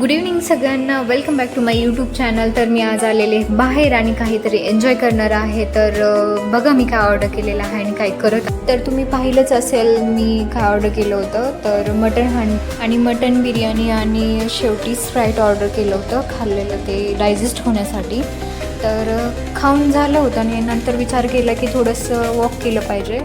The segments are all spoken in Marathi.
गुड इव्हनिंग सगळ्यांना. Welcome back to my YouTube channel तर मी आज आलेले बाहेर आणि काहीतरी एन्जॉय करणार आहे. तर बघा मी काय ऑर्डर केलेलं आहे आणि काय करत तर तुम्ही पाहिलंच असेल मी काय ऑर्डर केलं होतं. तर मटन हां आणि मटन बिर्याणी आणि शेवटी स्प्राईट ऑर्डर केलं होतं. खाल्लेलं ते डायजेस्ट होण्यासाठी. तर खाऊन झालं होतं आणि नंतर विचार केला की थोडंसं वॉक केलं पाहिजे.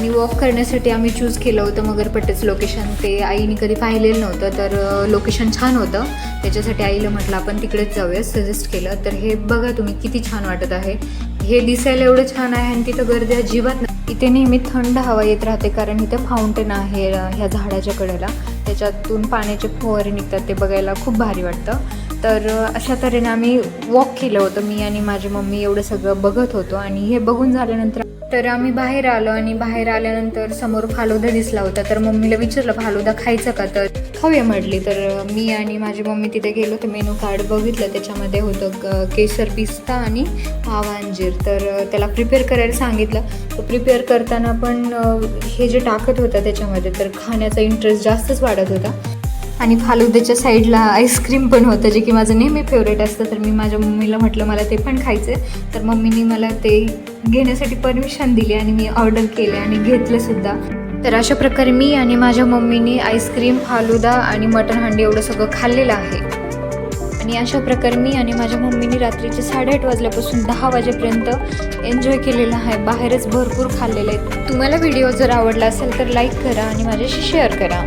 आणि वॉक करण्यासाठी आम्ही चूज केलं होतं मगरपट्टेचं लोकेशन ते आईने कधी पाहिलेलं नव्हतं तर लोकेशन छान होतं. त्याच्यासाठी आईला म्हटलं आपण तिकडेच जाऊया सजेस्ट केलं. तर हे बघा तुम्ही किती छान वाटत आहे. हे दिसायला एवढं छान आहे आणि तिथं गर्दी अजिबात नाही इथे नेहमी थंड हवा येत राहते कारण इथं फाउंटेन आहे ह्या झाडाच्या कडेला. त्याच्यातून पाण्याचे फुवारे निघतात ते बघायला खूप भारी वाटतं. तर अशा तऱ्हेने आम्ही वॉक केलं होतं. मी आणि माझी मम्मी एवढं सगळं बघत होतो आणि हे बघून झाल्यानंतर तर आम्ही बाहेर आलो आणि बाहेर आल्यानंतर समोर फालुदा दिसला होता. तर मम्मीला विचारलं फालुदा खायचं का? तर खाऊया म्हटली. तर मी आणि माझी मम्मी तिथे गेलो. तर मेनू कार्ड बघितलं. त्याच्यामध्ये होतं केसर पिस्ता आणि अंजीर. तर त्याला प्रिपेअर करायला सांगितलं. प्रिपेअर करताना पण हे जे टाकत होतं त्याच्यामध्ये तर खाण्याचा इंटरेस्ट जास्तच वाढत होता. आणि फालुद्याच्या साईडला आईस्क्रीम पण होतं जे की माझं नेहमी फेवरेट असतं तर मी माझ्या मम्मीला म्हटलं मला ते पण खायचं आहे तर मम्मीने मला ते घेण्यासाठी परमिशन दिली आणि मी ऑर्डर केले आणि घेतलंसुद्धा तर अशा प्रकारे मी आणि माझ्या मम्मीने आईस्क्रीम फालुदा आणि मटण हंडी एवढं सगळं खाल्लेलं आहे. आणि अशा प्रकारे मी आणि माझ्या मम्मीने रात्रीचे साडेआठ वाजल्यापासून दहा वाजेपर्यंत एन्जॉय केलेलं आहे. बाहेरच भरपूर खाल्लेलं आहे तुम्हाला व्हिडिओ जर आवडला असेल तर लाईक करा आणि माझ्याशी शेअर करा.